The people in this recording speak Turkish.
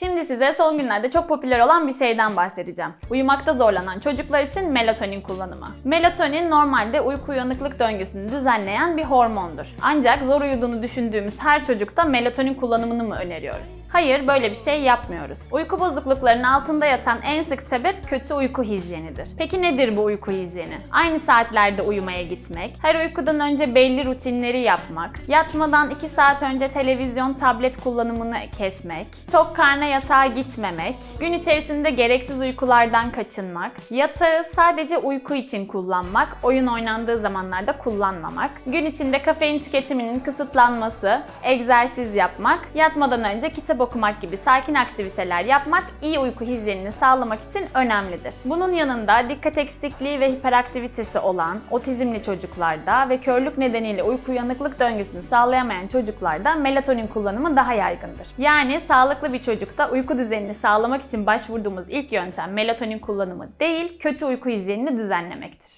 Şimdi size son günlerde çok popüler olan bir şeyden bahsedeceğim. Uyumakta zorlanan çocuklar için melatonin kullanımı. Melatonin normalde uyku uyanıklık döngüsünü düzenleyen bir hormondur. Ancak zor uyuduğunu düşündüğümüz her çocukta melatonin kullanımını mı öneriyoruz? Hayır, böyle bir şey yapmıyoruz. Uyku bozukluklarının altında yatan en sık sebep kötü uyku hijyenidir. Peki nedir bu uyku hijyeni? Aynı saatlerde uyumaya gitmek, her uykudan önce belli rutinleri yapmak, yatmadan 2 saat önce televizyon, tablet kullanımını kesmek, tok karna yatağa gitmemek, gün içerisinde gereksiz uykulardan kaçınmak, yatağı sadece uyku için kullanmak, oyun oynandığı zamanlarda kullanmamak, gün içinde kafein tüketiminin kısıtlanması, egzersiz yapmak, yatmadan önce kitap okumak gibi sakin aktiviteler yapmak iyi uyku hijyenini sağlamak için önemlidir. Bunun yanında dikkat eksikliği ve hiperaktivitesi olan, otizmli çocuklarda ve körlük nedeniyle uyku uyanıklık döngüsünü sağlayamayan çocuklarda melatonin kullanımı daha yaygındır. Yani sağlıklı bir çocukta uyku düzenini sağlamak için başvurduğumuz ilk yöntem melatonin kullanımı değil, kötü uyku hijyenini düzenlemektir.